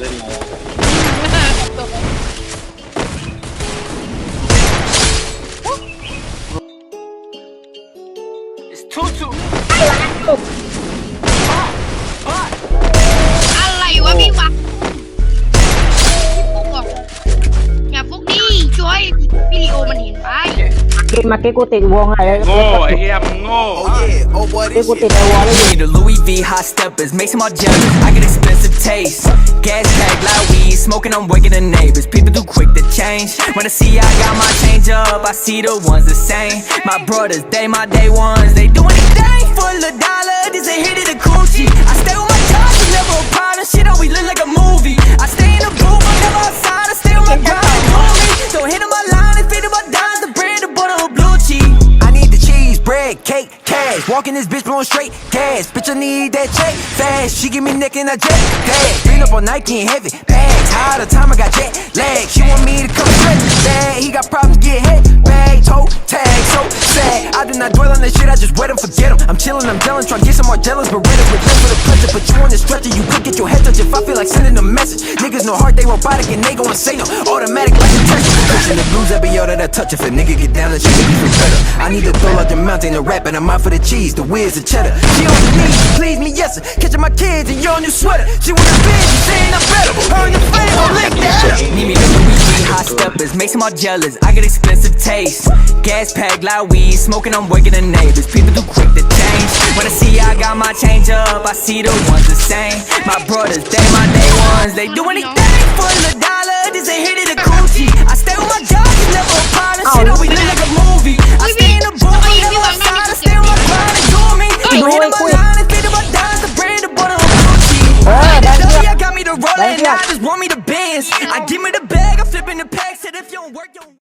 เล่นมาอะไรวะพี่วะอย่าพวกนี้ช่วยวิดีโอมันเห็นไป กินมาเก็กูติดวงอะไรโง่ไอ้เหี้ยมึงโง่ Oh, what is it? Need the Louis V hot steppers, make some all jealous. I get expensive taste. Gas tag, loud weed, smoking, I'm waking the neighbors. People too quick to change. When I see I got my change up, I see the ones the same. My brothers, they my day ones, they do anything for a dollar. This ain't hit it coochie. I stay with Walking this bitch blowing straight gas. Bitch, I need that check fast. She give me neck and I jet cash. Green up on Nike and heavy bags. High the time I got jet lag. She want me to come straight bag. He got problems, get hit bag, toe tag, so sad. I do not dwell on that shit, I just wait him, forget him. I'm chilling, I'm jealous, trying to get some more jealous, but ready with less for the pleasure. But you on the stretcher, you could get your head touched if I feel like sending a message. Niggas no heart, they robotic and they gon' say no. Automatic like a text. Pushing the blues every yo that touch. If a nigga get down, you make me better. Need to throw out the mountain to rap, and I'm out for the cheese, the whiz, the cheddar. She on her knees, please me, yes sir. Catching my kids in your new sweater. She wanna spin, she saying I'm better. Her and the fame, I'm lick that. Need me to V hot steppers, makes them all jealous. I got expensive taste. Gas pack, loud weed, smoking, I'm waking the neighbors. People too quick to change. When I see I got my change up, I see the ones the same. My brothers, they my day ones. They do anything for the dollar. Thank. I just want me to bands. I give me the bag, I'm flipping the packs, and if you don't work, you don't.